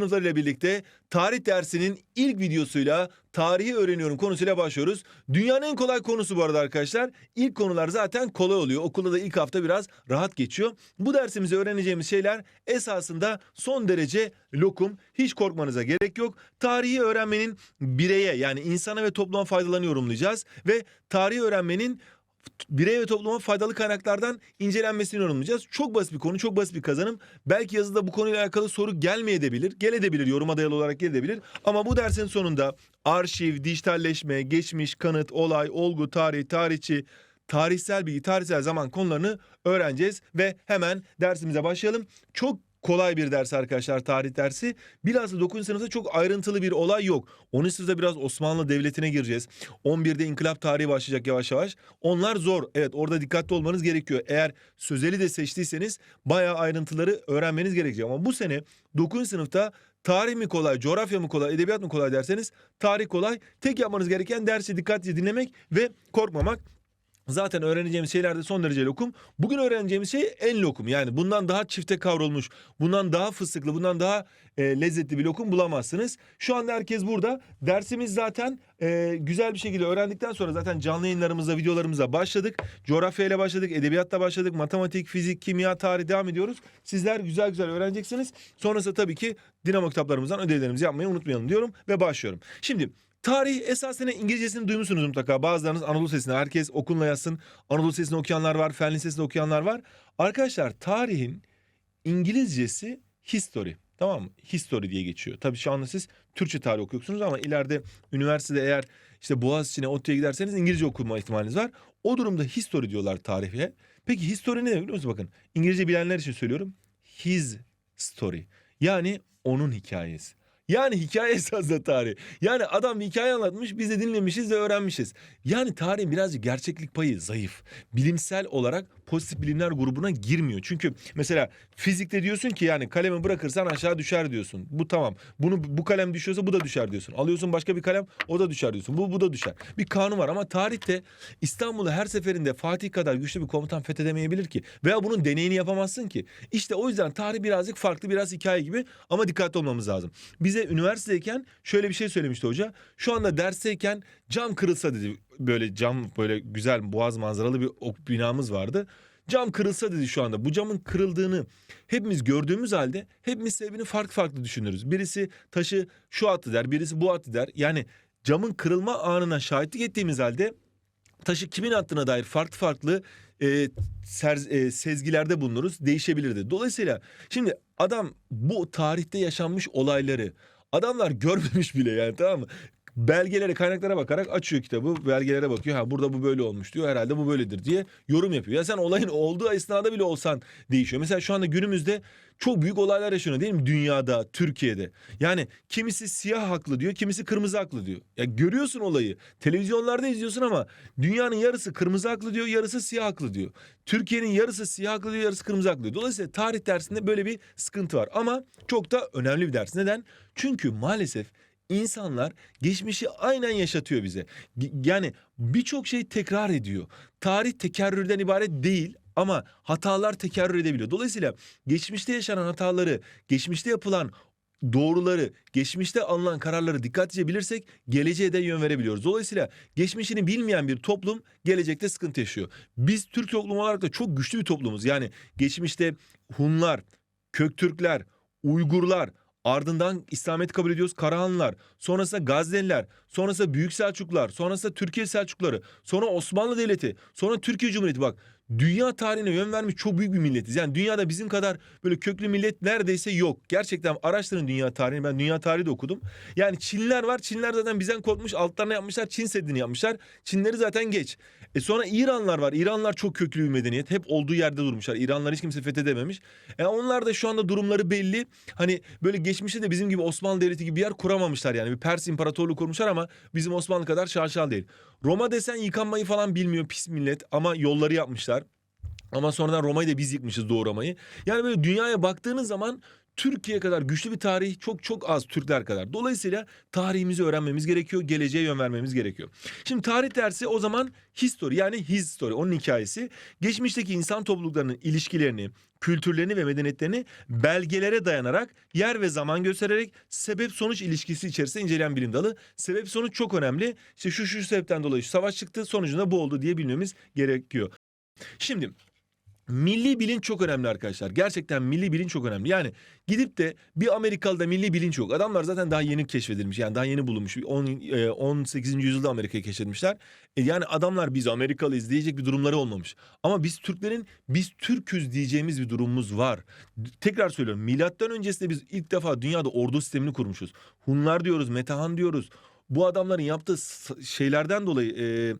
Sınıflar ile birlikte tarih dersinin ilk videosuyla tarihi öğreniyorum konusuyla başlıyoruz. Dünyanın en kolay konusu bu arada arkadaşlar. İlk konular zaten kolay oluyor. Okulda da ilk hafta biraz rahat geçiyor. Bu dersimizde öğreneceğimiz şeyler esasında son derece lokum. Hiç korkmanıza gerek yok. Tarihi öğrenmenin bireye yani insana ve topluma faydalarını yorumlayacağız. Ve tarihi öğrenmenin birey ve topluma faydalı kaynaklardan incelenmesini yorumlayacağız. Çok basit bir konu, çok basit bir kazanım. Belki yazıda bu konuyla alakalı soru gelmeyebilir, gelebilir, yoruma dayalı olarak gelebilir. Ama bu dersin sonunda arşiv, dijitalleşme, geçmiş, kanıt, olay, olgu, tarih, tarihçi, tarihsel bilgi, tarihsel zaman konularını öğreneceğiz. Ve hemen dersimize başlayalım. Çok kolay bir ders arkadaşlar tarih dersi. Bilhassa 9. sınıfta çok ayrıntılı bir olay yok. 10. sınıfta biraz Osmanlı Devleti'ne gireceğiz. 11'de inkılap tarihi başlayacak yavaş yavaş. Onlar zor. Evet orada dikkatli olmanız gerekiyor. Eğer sözeli de seçtiyseniz bayağı ayrıntıları öğrenmeniz gerekecek. Ama bu sene 9. sınıfta tarih mi kolay, coğrafya mı kolay, edebiyat mı kolay derseniz tarih kolay. Tek yapmanız gereken dersi dikkatlice dinlemek ve korkmamak. Zaten öğreneceğimiz şeyler de son derece lokum. Bugün öğreneceğimiz şey en lokum. Yani bundan daha çifte kavrulmuş, bundan daha fıstıklı, bundan daha e, lezzetli bir lokum bulamazsınız. Şu anda herkes burada. Dersimiz zaten e, güzel bir şekilde öğrendikten sonra zaten canlı yayınlarımızda, videolarımıza başladık. Coğrafya ile başladık, edebiyatla başladık. Matematik, fizik, kimya, tarih devam ediyoruz. Sizler güzel güzel öğreneceksiniz. Sonrasında tabii ki Dinamo kitaplarımızdan ödevlerimizi yapmayı unutmayalım diyorum ve başlıyorum. Şimdi Tarih esasen İngilizcesini duymuşsunuz mutlaka. Bazılarınız Anadolu Sesi'ni herkes okunla yazsın. Anadolu Sesi'ni okuyanlar var, Fen Lisesi'ni okuyanlar var. Arkadaşlar tarihin İngilizcesi history. Tamam mı? History diye geçiyor. Tabii şu anda siz Türkçe tarih okuyorsunuz ama ileride üniversitede eğer işte Boğaziçi'ne, ODTÜ'ye giderseniz İngilizce okuma ihtimaliniz var. O durumda history diyorlar tarihe. Peki history ne demek biliyor musunuz? Bakın İngilizce bilenler için söylüyorum. His story. Yani onun hikayesi. Yani hikaye esasında tarih. Yani adam hikaye anlatmış biz de dinlemişiz ve öğrenmişiz. Yani tarihin birazcık gerçeklik payı zayıf. Bilimsel olarak pozitif bilimler grubuna girmiyor. Çünkü mesela fizikte diyorsun ki yani kalemi bırakırsan aşağı düşer diyorsun. Bu tamam. Bunu bu kalem düşüyorsa bu da düşer diyorsun. Alıyorsun başka bir kalem o da düşer diyorsun. Bu bu da düşer. Bir kanun var ama tarihte İstanbul'u her seferinde Fatih kadar güçlü bir komutan fethedemeyebilir ki. Veya bunun deneyini yapamazsın ki. İşte o yüzden tarih birazcık farklı biraz hikaye gibi ama dikkatli olmamız lazım. Bize üniversitedeyken şöyle bir şey söylemişti hoca. Şu anda dersteyken cam kırılsa dedi. Böyle cam böyle güzel boğaz manzaralı bir binamız vardı. Cam kırılsa dedi şu anda. Bu camın kırıldığını hepimiz gördüğümüz halde hepimiz sebebini farklı farklı düşünürüz. Birisi taşı şu attı der, birisi bu attı der. Yani camın kırılma anına şahitlik ettiğimiz halde taşı kimin attığına dair farklı farklı e, ser- e, sezgilerde bulunuruz. Değişebilirdi. Dolayısıyla şimdi adam bu tarihte yaşanmış olayları adamlar görmemiş bile yani tamam mı? Belgelere, kaynaklara bakarak açıyor kitabı, belgelere bakıyor. Ha burada bu böyle olmuş diyor. Herhalde bu böyledir diye yorum yapıyor. Ya sen olayın olduğu esnada bile olsan değişiyor. Mesela şu anda günümüzde çok büyük olaylar yaşanıyor değil mi? Dünyada, Türkiye'de. Yani kimisi siyah haklı diyor, kimisi kırmızı haklı diyor. Ya görüyorsun olayı. Televizyonlarda izliyorsun ama dünyanın yarısı kırmızı haklı diyor, yarısı siyah haklı diyor. Türkiye'nin yarısı siyah haklı diyor, yarısı kırmızı haklı diyor. Dolayısıyla tarih dersinde böyle bir sıkıntı var. Ama çok da önemli bir ders. Neden? Çünkü maalesef insanlar geçmişi aynen yaşatıyor bize. Yani birçok şey tekrar ediyor. Tarih tekerrürden ibaret değil ama hatalar tekerrür edebiliyor. Dolayısıyla geçmişte yaşanan hataları, geçmişte yapılan doğruları, geçmişte alınan kararları dikkatlice bilirsek geleceğe de yön verebiliyoruz. Dolayısıyla geçmişini bilmeyen bir toplum gelecekte sıkıntı yaşıyor. Biz Türk toplumu olarak da çok güçlü bir toplumuz. Yani geçmişte Hunlar, Köktürkler, Uygurlar, Ardından İslamiyet kabul ediyoruz Karahanlılar. Sonrasında Gazneliler. Sonrasında Büyük Selçuklular. Sonrasında Türkiye Selçukluları. Sonra Osmanlı Devleti. Sonra Türkiye Cumhuriyeti bak. Dünya tarihine yön vermiş çok büyük bir milletiz. Yani dünyada bizim kadar böyle köklü millet neredeyse yok. Gerçekten araştırın dünya tarihini. Ben dünya tarihi de okudum. Yani Çinliler var. Çinliler zaten bizden korkmuş. Altlarına yapmışlar. Çin Seddi'ni yapmışlar. Çinleri zaten geç. E sonra İranlar var. İranlar çok köklü bir medeniyet. Hep olduğu yerde durmuşlar. İranlar hiç kimse fethedememiş. E onlar da şu anda durumları belli. Hani böyle geçmişte de bizim gibi Osmanlı Devleti gibi bir yer kuramamışlar yani. Bir Pers İmparatorluğu kurmuşlar ama bizim Osmanlı kadar şaşal değil. Roma desen yıkanmayı falan bilmiyor pis millet ama yolları yapmışlar. Ama sonradan Roma'yı da biz yıkmışız Doğu Roma'yı. Yani böyle dünyaya baktığınız zaman Türkiye kadar güçlü bir tarih çok çok az Türkler kadar. Dolayısıyla tarihimizi öğrenmemiz gerekiyor. Geleceğe yön vermemiz gerekiyor. Şimdi tarih dersi o zaman history yani his story onun hikayesi. Geçmişteki insan topluluklarının ilişkilerini, kültürlerini ve medeniyetlerini belgelere dayanarak yer ve zaman göstererek sebep sonuç ilişkisi içerisinde inceleyen bilim dalı. Sebep sonuç çok önemli. İşte şu şu sebepten dolayı şu savaş çıktı sonucunda bu oldu diye bilmemiz gerekiyor. Şimdi Milli bilinç çok önemli arkadaşlar. Gerçekten milli bilinç çok önemli. Yani gidip de bir Amerikalı'da milli bilinç yok. Adamlar zaten daha yeni keşfedilmiş. Yani daha yeni bulunmuş. 10, e, 18. yüzyılda Amerika'yı keşfetmişler. E, yani adamlar biz Amerikalıyız diyecek bir durumları olmamış. Ama biz Türklerin biz Türküz diyeceğimiz bir durumumuz var. Tekrar söylüyorum. Milattan öncesinde biz ilk defa dünyada ordu sistemini kurmuşuz. Hunlar diyoruz, Metehan diyoruz. Bu adamların yaptığı şeylerden dolayı e,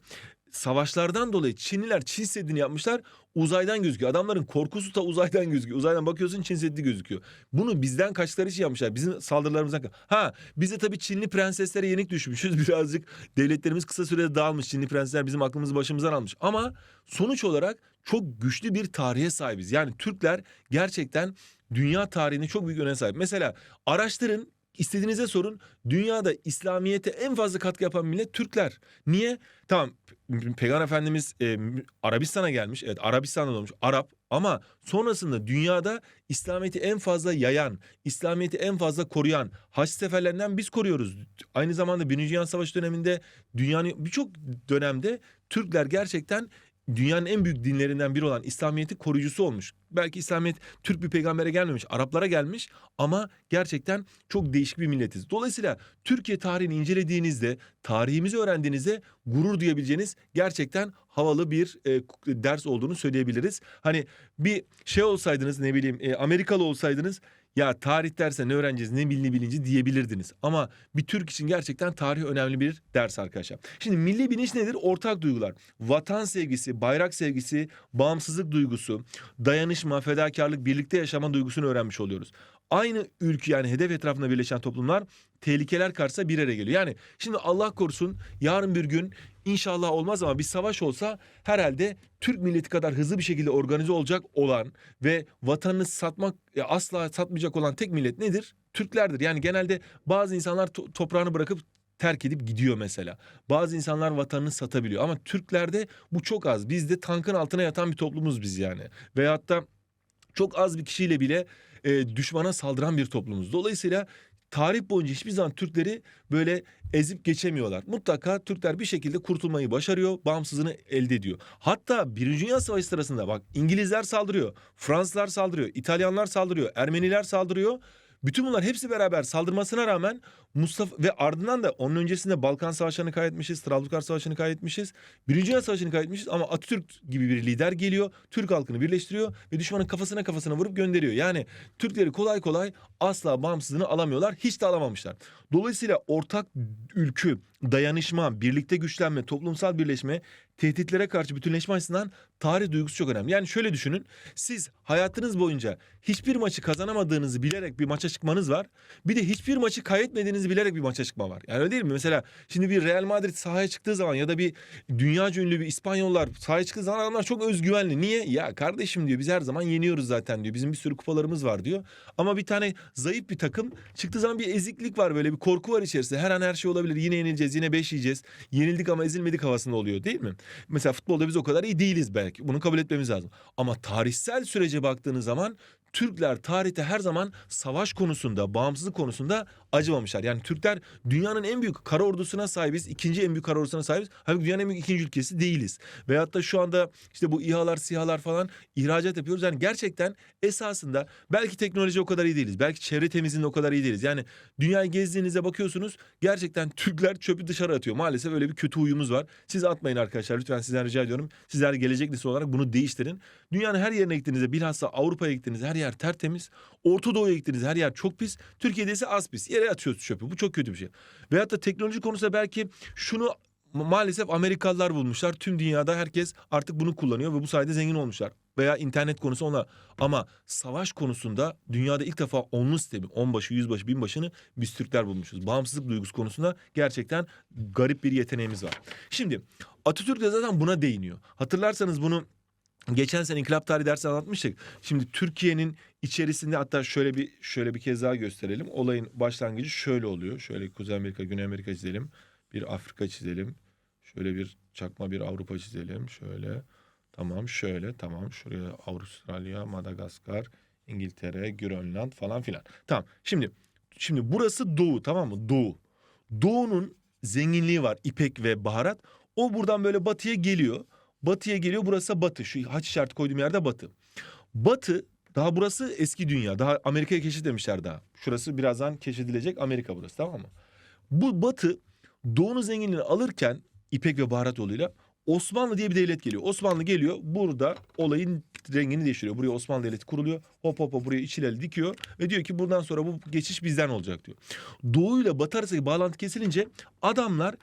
savaşlardan dolayı Çinliler Çin Seddi'ni yapmışlar. Uzaydan gözüküyor. Adamların korkusu da uzaydan gözüküyor. Uzaydan bakıyorsun Çin Seddi gözüküyor. Bunu bizden kaçları için yapmışlar. Bizim saldırılarımızdan. Ha biz de tabii Çinli prenseslere yenik düşmüşüz. Birazcık devletlerimiz kısa sürede dağılmış. Çinli prensesler bizim aklımızı başımızdan almış. Ama sonuç olarak çok güçlü bir tarihe sahibiz. Yani Türkler gerçekten dünya tarihine çok büyük önem sahip. Mesela araştırın İstediğinize sorun. Dünyada İslamiyet'e en fazla katkı yapan millet Türkler. Niye? Tamam Peygamber Efendimiz e, Arabistan'a gelmiş. Evet Arabistan'da doğmuş. Arap. Ama sonrasında dünyada İslamiyet'i en fazla yayan, İslamiyet'i en fazla koruyan haç seferlerinden biz koruyoruz. Aynı zamanda Birinci Dünya Savaşı döneminde dünyanın birçok dönemde Türkler gerçekten dünyanın en büyük dinlerinden biri olan İslamiyet'i koruyucusu olmuş. Belki İslamiyet Türk bir peygambere gelmemiş, Araplara gelmiş ama gerçekten çok değişik bir milletiz. Dolayısıyla Türkiye tarihini incelediğinizde, tarihimizi öğrendiğinizde gurur duyabileceğiniz gerçekten havalı bir e, ders olduğunu söyleyebiliriz. Hani bir şey olsaydınız ne bileyim e, Amerikalı olsaydınız ya tarih derse ne öğreneceğiz ne milli bilinci diyebilirdiniz. Ama bir Türk için gerçekten tarih önemli bir ders arkadaşlar. Şimdi milli bilinç nedir? Ortak duygular. Vatan sevgisi, bayrak sevgisi, bağımsızlık duygusu, dayanışma, fedakarlık, birlikte yaşama duygusunu öğrenmiş oluyoruz. Aynı ülke yani hedef etrafında birleşen toplumlar tehlikeler karşısında bir araya geliyor. Yani şimdi Allah korusun yarın bir gün inşallah olmaz ama bir savaş olsa herhalde Türk milleti kadar hızlı bir şekilde organize olacak olan ve vatanını satmak e, asla satmayacak olan tek millet nedir? Türklerdir. Yani genelde bazı insanlar to- toprağını bırakıp terk edip gidiyor mesela. Bazı insanlar vatanını satabiliyor ama Türklerde bu çok az. Biz de tankın altına yatan bir toplumuz biz yani. Veyahut da çok az bir kişiyle bile e, düşmana saldıran bir toplumuz. Dolayısıyla tarih boyunca hiçbir zaman Türkleri böyle ezip geçemiyorlar. Mutlaka Türkler bir şekilde kurtulmayı başarıyor, bağımsızlığını elde ediyor. Hatta Birinci Dünya Savaşı sırasında bak İngilizler saldırıyor, Fransızlar saldırıyor, İtalyanlar saldırıyor, Ermeniler saldırıyor. Bütün bunlar hepsi beraber saldırmasına rağmen Mustafa ve ardından da onun öncesinde Balkan Savaşları'nı kaybetmişiz, Trablusgarp Savaşı'nı kaybetmişiz. Birinci Dünya Savaşı'nı kaybetmişiz ama Atatürk gibi bir lider geliyor, Türk halkını birleştiriyor ve düşmanın kafasına kafasına vurup gönderiyor. Yani Türkleri kolay kolay asla bağımsızlığını alamıyorlar, hiç de alamamışlar. Dolayısıyla ortak ülkü, dayanışma, birlikte güçlenme, toplumsal birleşme, tehditlere karşı bütünleşme açısından tarih duygusu çok önemli. Yani şöyle düşünün, siz hayatınız boyunca hiçbir maçı kazanamadığınızı bilerek bir maça çıkmanız var. Bir de hiçbir maçı kaybetmediğinizi bilerek bir maça çıkma var. Yani öyle değil mi? Mesela şimdi bir Real Madrid sahaya çıktığı zaman ya da bir dünyaca ünlü bir İspanyollar sahaya çıktığı zaman adamlar çok özgüvenli. Niye? Ya kardeşim diyor biz her zaman yeniyoruz zaten diyor. Bizim bir sürü kupalarımız var diyor. Ama bir tane zayıf bir takım çıktığı zaman bir eziklik var böyle bir korku var içerisinde. Her an her şey olabilir. Yine yenileceğiz, yine beş yiyeceğiz. Yenildik ama ezilmedik havasında oluyor değil mi? Mesela futbolda biz o kadar iyi değiliz belki. Bunu kabul etmemiz lazım. Ama tarihsel sürece baktığınız zaman Türkler tarihte her zaman savaş konusunda, bağımsızlık konusunda acımamışlar. Yani Türkler dünyanın en büyük kara ordusuna sahibiz. ikinci en büyük kara ordusuna sahibiz. Halbuki dünyanın en büyük ikinci ülkesi değiliz. Veyahut da şu anda işte bu İHA'lar, SİHA'lar falan ihracat yapıyoruz. Yani gerçekten esasında belki teknoloji o kadar iyi değiliz. Belki çevre temizliğinde o kadar iyi değiliz. Yani dünyayı gezdiğinizde bakıyorsunuz gerçekten Türkler çöpü dışarı atıyor. Maalesef öyle bir kötü huyumuz var. Siz atmayın arkadaşlar lütfen sizden rica ediyorum. Sizler gelecek nesil olarak bunu değiştirin. Dünyanın her yerine gittiğinizde bilhassa Avrupa'ya gittiğinizde her yer tertemiz. Orta Doğu'ya gittiğinizde her yer çok pis. Türkiye'de ise az pis. Yere atıyoruz çöpü. Bu çok kötü bir şey. Veyahut da teknoloji konusunda belki şunu ma- maalesef Amerikalılar bulmuşlar. Tüm dünyada herkes artık bunu kullanıyor ve bu sayede zengin olmuşlar. Veya internet konusu ona. Ama savaş konusunda dünyada ilk defa onlu sistemi, onbaşı, yüzbaşı, binbaşını biz Türkler bulmuşuz. Bağımsızlık duygusu konusunda gerçekten garip bir yeteneğimiz var. Şimdi Atatürk de zaten buna değiniyor. Hatırlarsanız bunu Geçen sene inkılap tarihi dersi anlatmıştık. Şimdi Türkiye'nin içerisinde hatta şöyle bir şöyle bir kez daha gösterelim. Olayın başlangıcı şöyle oluyor. Şöyle Kuzey Amerika, Güney Amerika çizelim. Bir Afrika çizelim. Şöyle bir çakma bir Avrupa çizelim. Şöyle. Tamam şöyle tamam. Şuraya Avustralya, Madagaskar, İngiltere, Grönland falan filan. Tamam. Şimdi şimdi burası Doğu tamam mı? Doğu. Doğu'nun zenginliği var. İpek ve baharat. O buradan böyle batıya geliyor. Batıya geliyor. Burası batı. Şu haç işareti koyduğum yerde batı. Batı daha burası eski dünya. Daha Amerika'ya keşfetmemişler daha. Şurası birazdan keşfedilecek Amerika burası tamam mı? Bu batı doğunun zenginliğini alırken İpek ve baharat yoluyla Osmanlı diye bir devlet geliyor. Osmanlı geliyor burada olayın rengini değiştiriyor. Buraya Osmanlı Devleti kuruluyor. Hop hop hop buraya içileri dikiyor. Ve diyor ki buradan sonra bu geçiş bizden olacak diyor. Doğuyla batı arasındaki bağlantı kesilince adamlar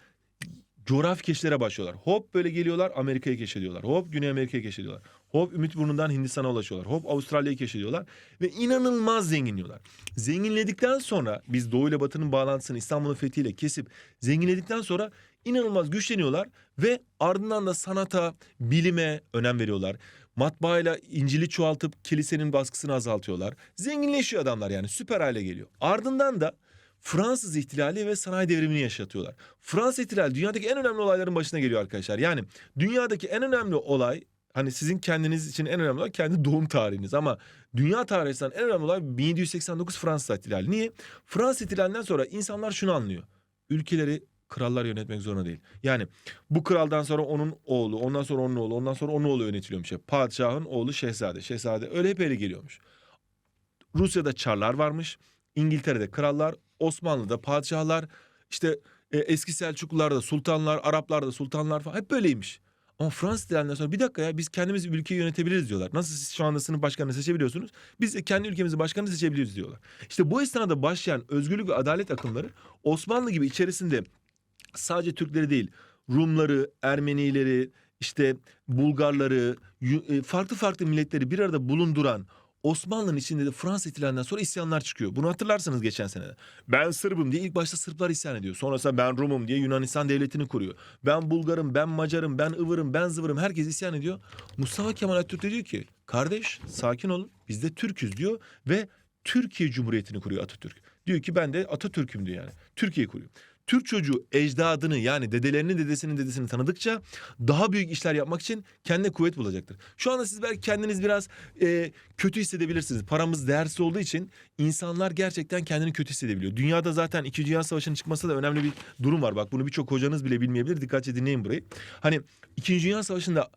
coğrafi keşiflere başlıyorlar. Hop böyle geliyorlar Amerika'yı keşfediyorlar. Hop Güney Amerika'yı keşfediyorlar. Hop Ümitburnu'ndan Hindistan'a ulaşıyorlar. Hop Avustralya'yı keşfediyorlar. Ve inanılmaz zenginliyorlar. Zenginledikten sonra biz Doğu ile Batı'nın bağlantısını İstanbul'un fethiyle kesip zenginledikten sonra inanılmaz güçleniyorlar. Ve ardından da sanata, bilime önem veriyorlar. Matbaayla İncil'i çoğaltıp kilisenin baskısını azaltıyorlar. Zenginleşiyor adamlar yani süper hale geliyor. Ardından da Fransız ihtilali ve sanayi devrimini yaşatıyorlar. Fransız ihtilali dünyadaki en önemli olayların başına geliyor arkadaşlar. Yani dünyadaki en önemli olay hani sizin kendiniz için en önemli olay kendi doğum tarihiniz ama dünya tarihinden en önemli olay 1789 Fransız ihtilali. Niye? Fransız ihtilalinden sonra insanlar şunu anlıyor. Ülkeleri krallar yönetmek zorunda değil. Yani bu kraldan sonra onun oğlu, ondan sonra onun oğlu, ondan sonra onun oğlu yönetiliyormuş. Yani Padişahın oğlu şehzade, şehzade öyle hep öyle geliyormuş. Rusya'da çarlar varmış. İngiltere'de krallar, Osmanlı'da padişahlar, işte e, eski Selçuklular'da sultanlar, Araplar'da sultanlar falan hep böyleymiş. Ama Fransız ihtilalinden sonra bir dakika ya biz kendimiz ülkeyi yönetebiliriz diyorlar. Nasıl siz şu anda sınıf başkanını seçebiliyorsunuz? Biz de kendi ülkemizin başkanını seçebiliriz diyorlar. İşte bu esnada başlayan özgürlük ve adalet akımları Osmanlı gibi içerisinde sadece Türkleri değil Rumları, Ermenileri, işte Bulgarları, e, farklı farklı milletleri bir arada bulunduran Osmanlı'nın içinde de Fransız ihtilalinden sonra isyanlar çıkıyor. Bunu hatırlarsınız geçen sene. Ben Sırbım diye ilk başta Sırplar isyan ediyor. Sonrasında ben Rumum diye Yunanistan devletini kuruyor. Ben Bulgarım, ben Macarım, ben Ivırım, ben Zıvırım herkes isyan ediyor. Mustafa Kemal Atatürk de diyor ki kardeş sakin olun biz de Türk'üz diyor ve Türkiye Cumhuriyeti'ni kuruyor Atatürk. Diyor ki ben de Atatürk'üm diyor yani. Türkiye kuruyor. Türk çocuğu ecdadını yani dedelerinin dedesinin dedesini tanıdıkça daha büyük işler yapmak için kendine kuvvet bulacaktır. Şu anda siz belki kendiniz biraz e, kötü hissedebilirsiniz. Paramız değersiz olduğu için insanlar gerçekten kendini kötü hissedebiliyor. Dünyada zaten 2. Dünya Savaşı'nın çıkması da önemli bir durum var. Bak bunu birçok hocanız bile bilmeyebilir. Dikkatli dinleyin burayı. Hani 2. Dünya Savaşı'nda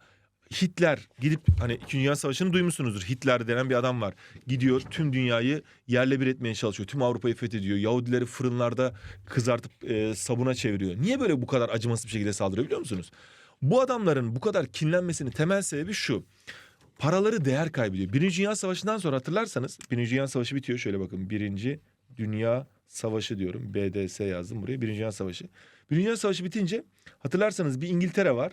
Hitler gidip hani 2. Dünya Savaşı'nı duymuşsunuzdur. Hitler denen bir adam var. Gidiyor tüm dünyayı yerle bir etmeye çalışıyor. Tüm Avrupa'yı fethediyor. Yahudileri fırınlarda kızartıp e, sabuna çeviriyor. Niye böyle bu kadar acımasız bir şekilde saldırıyor biliyor musunuz? Bu adamların bu kadar kinlenmesinin temel sebebi şu. Paraları değer kaybediyor. Birinci Dünya Savaşı'ndan sonra hatırlarsanız Birinci Dünya Savaşı bitiyor. Şöyle bakın Birinci Dünya Savaşı diyorum. BDS yazdım buraya. Birinci Dünya Savaşı. Birinci Dünya Savaşı bitince hatırlarsanız bir İngiltere var.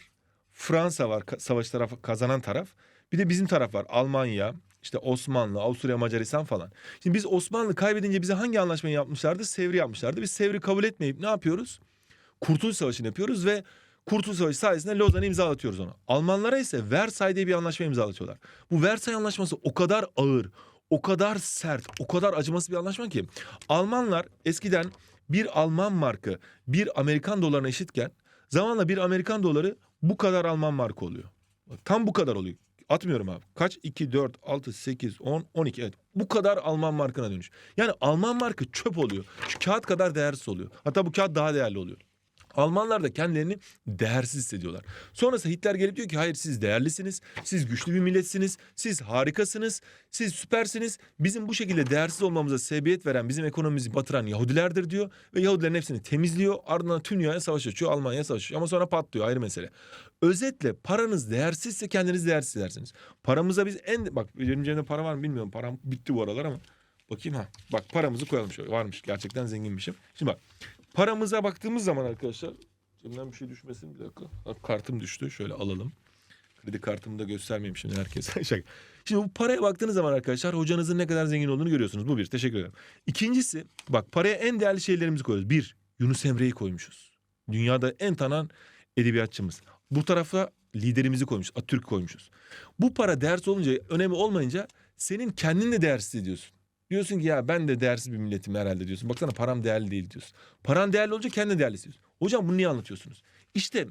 Fransa var savaş tarafı kazanan taraf. Bir de bizim taraf var. Almanya, işte Osmanlı, Avusturya, Macaristan falan. Şimdi biz Osmanlı kaybedince bize hangi anlaşmayı yapmışlardı? Sevri yapmışlardı. Biz Sevri kabul etmeyip ne yapıyoruz? Kurtuluş Savaşı'nı yapıyoruz ve Kurtuluş Savaşı sayesinde Lozan'ı imzalatıyoruz ona. Almanlara ise Versay diye bir anlaşma imzalatıyorlar. Bu Versay anlaşması o kadar ağır, o kadar sert, o kadar acımasız bir anlaşma ki. Almanlar eskiden bir Alman markı bir Amerikan dolarına eşitken zamanla bir Amerikan doları bu kadar Alman markı oluyor. Tam bu kadar oluyor. Atmıyorum abi. Kaç? 2, 4, 6, 8, 10, 12. Evet. Bu kadar Alman markına dönüş. Yani Alman markı çöp oluyor. Şu kağıt kadar değersiz oluyor. Hatta bu kağıt daha değerli oluyor. Almanlar da kendilerini değersiz hissediyorlar. Sonrasında Hitler gelip diyor ki hayır siz değerlisiniz, siz güçlü bir milletsiniz, siz harikasınız, siz süpersiniz. Bizim bu şekilde değersiz olmamıza sebebiyet veren, bizim ekonomimizi batıran Yahudilerdir diyor. Ve Yahudilerin hepsini temizliyor. Ardından tüm dünyaya savaş açıyor, Almanya'ya savaş açıyor. Ama sonra patlıyor ayrı mesele. Özetle paranız değersizse kendiniz değersiz edersiniz. Paramıza biz en... Bak benim cebimde para var mı bilmiyorum. Param bitti bu aralar ama. Bakayım ha. Bak paramızı koyalım şöyle. Varmış gerçekten zenginmişim. Şimdi bak paramıza baktığımız zaman arkadaşlar cebimden bir şey düşmesin bir dakika. Kartım düştü şöyle alalım. Kredi kartımı da göstermeyeyim şimdi herkese. Şimdi bu paraya baktığınız zaman arkadaşlar hocanızın ne kadar zengin olduğunu görüyorsunuz. Bu bir. Teşekkür ederim. İkincisi bak paraya en değerli şeylerimizi koyuyoruz. Bir Yunus Emre'yi koymuşuz. Dünyada en tanınan edebiyatçımız. Bu tarafa liderimizi koymuş, Atatürk koymuşuz. Bu para değersiz olunca, önemi olmayınca senin kendin de değersiz ediyorsun. Diyorsun ki ya ben de değersiz bir milletim herhalde diyorsun. Baksana param değerli değil diyorsun. Paran değerli olunca kendin değerli hissediyorsun. Hocam bunu niye anlatıyorsunuz? İşte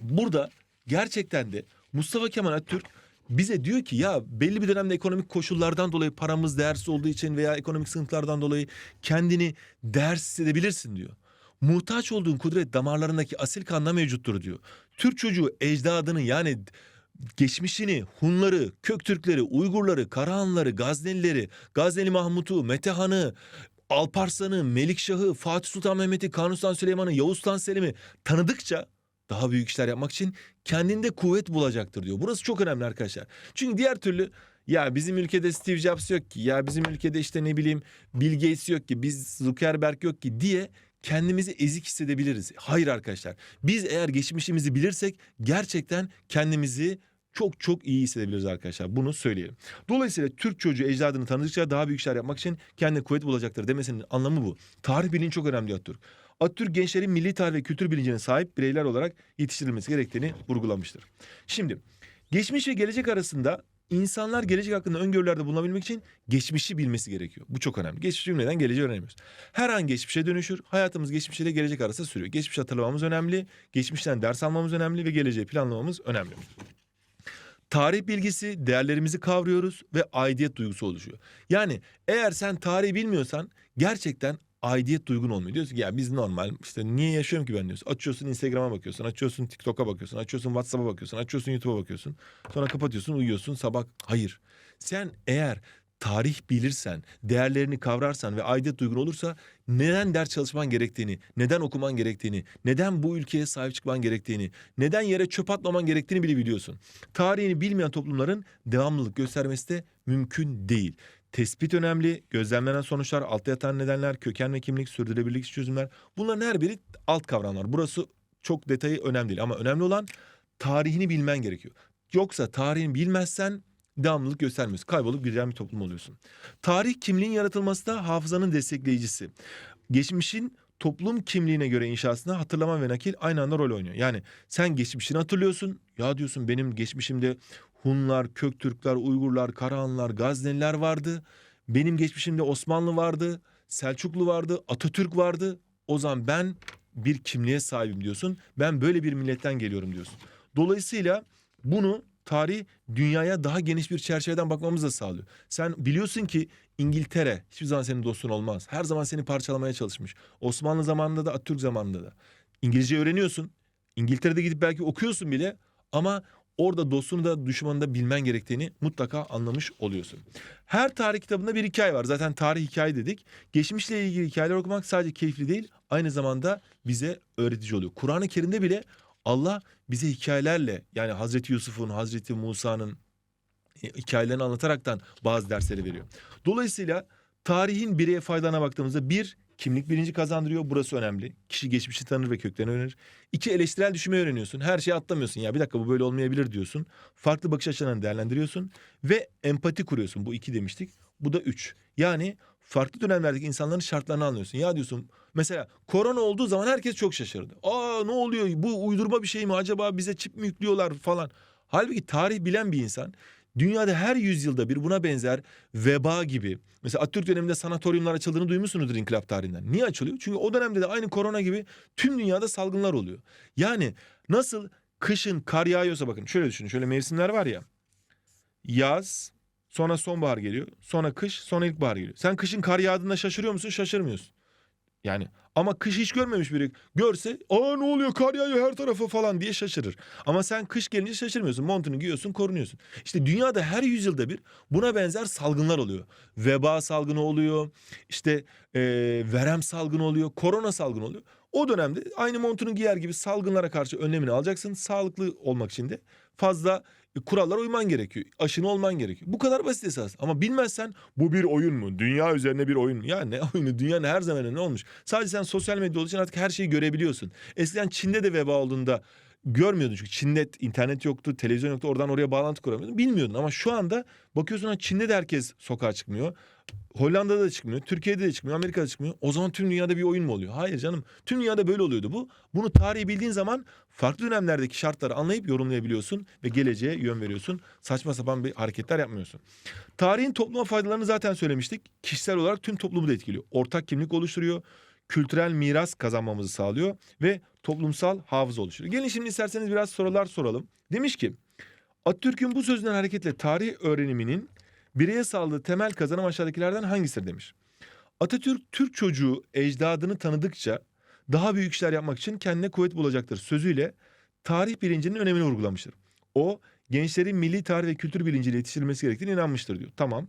burada gerçekten de Mustafa Kemal Atatürk bize diyor ki ya belli bir dönemde ekonomik koşullardan dolayı paramız değersiz olduğu için veya ekonomik sıkıntılardan dolayı kendini değersiz hissedebilirsin diyor. Muhtaç olduğun kudret damarlarındaki asil kanda mevcuttur diyor. Türk çocuğu ecdadını yani geçmişini, Hunları, Köktürkleri, Uygurları, Karahanları, Gaznelileri, Gazneli Mahmut'u, Metehan'ı, Alparslan'ı, Melikşah'ı, Fatih Sultan Mehmet'i, Kanuni Sultan Süleyman'ı, Yavuz Sultan Selim'i tanıdıkça daha büyük işler yapmak için kendinde kuvvet bulacaktır diyor. Burası çok önemli arkadaşlar. Çünkü diğer türlü ya bizim ülkede Steve Jobs yok ki, ya bizim ülkede işte ne bileyim Bill Gates yok ki, biz Zuckerberg yok ki diye kendimizi ezik hissedebiliriz. Hayır arkadaşlar. Biz eğer geçmişimizi bilirsek gerçekten kendimizi çok çok iyi hissedebiliriz arkadaşlar. Bunu söyleyelim. Dolayısıyla Türk çocuğu ecdadını tanıdıkça daha büyük işler yapmak için kendine kuvvet bulacaktır demesinin anlamı bu. Tarih bilinci çok önemli Atatürk. Atatürk gençlerin milli tarih ve kültür bilincine sahip bireyler olarak yetiştirilmesi gerektiğini vurgulamıştır. Şimdi geçmiş ve gelecek arasında insanlar gelecek hakkında öngörülerde bulunabilmek için geçmişi bilmesi gerekiyor. Bu çok önemli. Geçmişi bilmeden geleceği öğrenemiyoruz. Her an geçmişe dönüşür. Hayatımız geçmiş ile gelecek arasında sürüyor. Geçmiş hatırlamamız önemli. Geçmişten ders almamız önemli ve geleceği planlamamız önemli. Tarih bilgisi, değerlerimizi kavruyoruz ve aidiyet duygusu oluşuyor. Yani eğer sen tarihi bilmiyorsan gerçekten aidiyet duygun olmuyor. Diyorsun ki ya biz normal işte niye yaşıyorum ki ben diyorsun. Açıyorsun Instagram'a bakıyorsun, açıyorsun TikTok'a bakıyorsun, açıyorsun WhatsApp'a bakıyorsun, açıyorsun YouTube'a bakıyorsun. Sonra kapatıyorsun, uyuyorsun sabah. Hayır. Sen eğer tarih bilirsen, değerlerini kavrarsan ve aidiyet duygun olursa neden ders çalışman gerektiğini, neden okuman gerektiğini, neden bu ülkeye sahip çıkman gerektiğini, neden yere çöp atmaman gerektiğini bile biliyorsun. Tarihini bilmeyen toplumların devamlılık göstermesi de mümkün değil. Tespit önemli, gözlemlenen sonuçlar, altta yatan nedenler, köken ve kimlik, sürdürülebilirlik çözümler. Bunların her biri alt kavramlar. Burası çok detayı önemli değil ama önemli olan tarihini bilmen gerekiyor. Yoksa tarihini bilmezsen devamlılık göstermiyorsun. Kaybolup giden bir toplum oluyorsun. Tarih kimliğin yaratılması da hafızanın destekleyicisi. Geçmişin toplum kimliğine göre inşasında hatırlama ve nakil aynı anda rol oynuyor. Yani sen geçmişini hatırlıyorsun. Ya diyorsun benim geçmişimde Hunlar, Köktürkler, Uygurlar, Karahanlar, Gazneliler vardı. Benim geçmişimde Osmanlı vardı, Selçuklu vardı, Atatürk vardı. O zaman ben bir kimliğe sahibim diyorsun. Ben böyle bir milletten geliyorum diyorsun. Dolayısıyla bunu tarih dünyaya daha geniş bir çerçeveden bakmamızı da sağlıyor. Sen biliyorsun ki İngiltere hiçbir zaman senin dostun olmaz. Her zaman seni parçalamaya çalışmış. Osmanlı zamanında da Atatürk zamanında da. İngilizce öğreniyorsun. İngiltere'de gidip belki okuyorsun bile ama orada dostunu da düşmanını da bilmen gerektiğini mutlaka anlamış oluyorsun. Her tarih kitabında bir hikaye var. Zaten tarih hikaye dedik. Geçmişle ilgili hikayeler okumak sadece keyifli değil, aynı zamanda bize öğretici oluyor. Kur'an-ı Kerim'de bile Allah bize hikayelerle yani Hazreti Yusuf'un, Hazreti Musa'nın e, hikayelerini anlataraktan bazı dersleri veriyor. Dolayısıyla tarihin bireye faydana baktığımızda bir kimlik bilinci kazandırıyor. Burası önemli. Kişi geçmişi tanır ve köklerini öğrenir. İki eleştirel düşünmeyi öğreniyorsun. Her şeyi atlamıyorsun. Ya bir dakika bu böyle olmayabilir diyorsun. Farklı bakış açılarını değerlendiriyorsun ve empati kuruyorsun. Bu iki demiştik. Bu da üç. Yani farklı dönemlerdeki insanların şartlarını anlıyorsun. Ya diyorsun mesela korona olduğu zaman herkes çok şaşırdı. Aa ne oluyor? Bu uydurma bir şey mi? Acaba bize çip mi yüklüyorlar falan. Halbuki tarih bilen bir insan Dünyada her yüzyılda bir buna benzer veba gibi. Mesela Atatürk döneminde sanatoryumlar açıldığını duymuşsunuzdur inkılap tarihinden. Niye açılıyor? Çünkü o dönemde de aynı korona gibi tüm dünyada salgınlar oluyor. Yani nasıl kışın kar yağıyorsa bakın şöyle düşünün. Şöyle mevsimler var ya. Yaz, sonra sonbahar geliyor. Sonra kış, sonra ilkbahar geliyor. Sen kışın kar yağdığında şaşırıyor musun? Şaşırmıyorsun. Yani ama kış hiç görmemiş biri görse aa ne oluyor kar yağıyor her tarafa falan diye şaşırır. Ama sen kış gelince şaşırmıyorsun. Montunu giyiyorsun korunuyorsun. İşte dünyada her yüzyılda bir buna benzer salgınlar oluyor. Veba salgını oluyor. İşte e, verem salgını oluyor. Korona salgını oluyor. O dönemde aynı montunu giyer gibi salgınlara karşı önlemini alacaksın. Sağlıklı olmak için de fazla kurallara uyman gerekiyor. Aşını olman gerekiyor. Bu kadar basit esas. Ama bilmezsen bu bir oyun mu? Dünya üzerine bir oyun mu? Ya ne oyunu? Dünyanın her zaman ne olmuş? Sadece sen sosyal medya olduğu için artık her şeyi görebiliyorsun. Eskiden Çin'de de veba olduğunda görmüyordun çünkü Çin'de internet yoktu, televizyon yoktu. Oradan oraya bağlantı kuramıyordun. Bilmiyordun ama şu anda bakıyorsun ha Çin'de de herkes sokağa çıkmıyor. Hollanda'da da çıkmıyor, Türkiye'de de çıkmıyor, Amerika'da çıkmıyor. O zaman tüm dünyada bir oyun mu oluyor? Hayır canım. Tüm dünyada böyle oluyordu bu. Bunu tarihi bildiğin zaman farklı dönemlerdeki şartları anlayıp yorumlayabiliyorsun ve geleceğe yön veriyorsun. Saçma sapan bir hareketler yapmıyorsun. Tarihin topluma faydalarını zaten söylemiştik. Kişisel olarak tüm toplumu da etkiliyor. Ortak kimlik oluşturuyor. Kültürel miras kazanmamızı sağlıyor ve toplumsal hafıza oluşturuyor. Gelin şimdi isterseniz biraz sorular soralım. Demiş ki Atatürk'ün bu sözünden hareketle tarih öğreniminin bireye sağladığı temel kazanım aşağıdakilerden hangisidir demiş. Atatürk Türk çocuğu ecdadını tanıdıkça daha büyük işler yapmak için kendine kuvvet bulacaktır sözüyle tarih bilincinin önemini vurgulamıştır. O gençlerin milli tarih ve kültür bilinciyle yetiştirilmesi gerektiğine inanmıştır diyor. Tamam.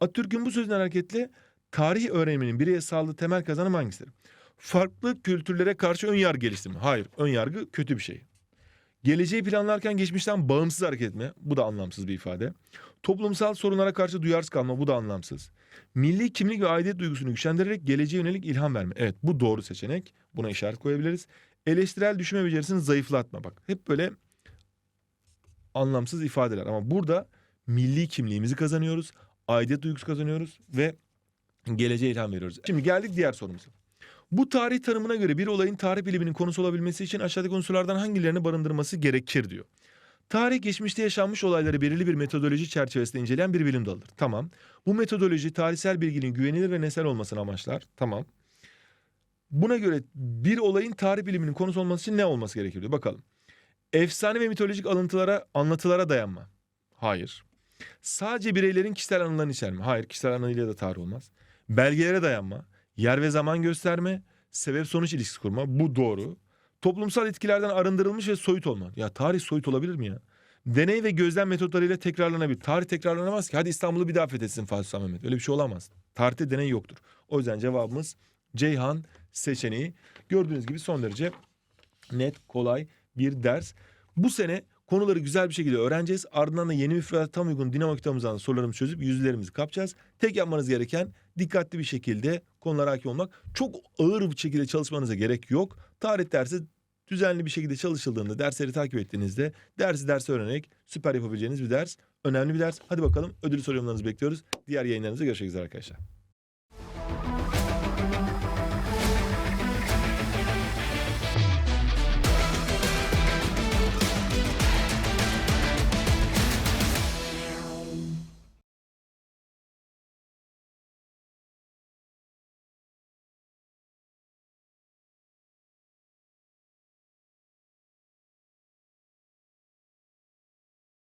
Atatürk'ün bu sözünden hareketle tarih öğreniminin bireye sağladığı temel kazanım hangisidir? Farklı kültürlere karşı ön yargı geliştirme. Hayır, ön yargı kötü bir şey. Geleceği planlarken geçmişten bağımsız hareket etme. Bu da anlamsız bir ifade. Toplumsal sorunlara karşı duyarsız kalma. Bu da anlamsız. Milli kimlik ve aidiyet duygusunu güçlendirerek geleceğe yönelik ilham verme. Evet bu doğru seçenek. Buna işaret koyabiliriz. Eleştirel düşünme becerisini zayıflatma. Bak hep böyle anlamsız ifadeler. Ama burada milli kimliğimizi kazanıyoruz. Aidiyet duygusu kazanıyoruz ve geleceğe ilham veriyoruz. Şimdi geldik diğer sorumuza. Bu tarih tanımına göre bir olayın tarih biliminin konusu olabilmesi için aşağıdaki unsurlardan hangilerini barındırması gerekir diyor. Tarih geçmişte yaşanmış olayları belirli bir metodoloji çerçevesinde inceleyen bir bilim dalıdır. Tamam. Bu metodoloji tarihsel bilginin güvenilir ve nesnel olmasını amaçlar. Tamam. Buna göre bir olayın tarih biliminin konusu olması için ne olması gerekir diyor. Bakalım. Efsane ve mitolojik alıntılara, anlatılara dayanma. Hayır. Sadece bireylerin kişisel anılarını içerme. Hayır, kişisel anıyla da tarih olmaz. Belgelere dayanma. Yer ve zaman gösterme. Sebep sonuç ilişkisi kurma. Bu doğru. Toplumsal etkilerden arındırılmış ve soyut olma. Ya tarih soyut olabilir mi ya? Deney ve gözlem metotlarıyla tekrarlanabilir. Tarih tekrarlanamaz ki. Hadi İstanbul'u bir daha fethetsin Fatih Sultan Mehmet. Öyle bir şey olamaz. Tarihte deney yoktur. O yüzden cevabımız Ceyhan seçeneği. Gördüğünüz gibi son derece net, kolay bir ders. Bu sene konuları güzel bir şekilde öğreneceğiz. Ardından da yeni müfredata tam uygun dinamo kitabımızdan sorularımızı çözüp yüzlerimizi kapacağız. Tek yapmanız gereken dikkatli bir şekilde konulara hakim olmak. Çok ağır bir şekilde çalışmanıza gerek yok. Tarih dersi düzenli bir şekilde çalışıldığında, dersleri takip ettiğinizde dersi dersi öğrenerek süper yapabileceğiniz bir ders. Önemli bir ders. Hadi bakalım ödül soru bekliyoruz. Diğer yayınlarınızda görüşmek üzere arkadaşlar.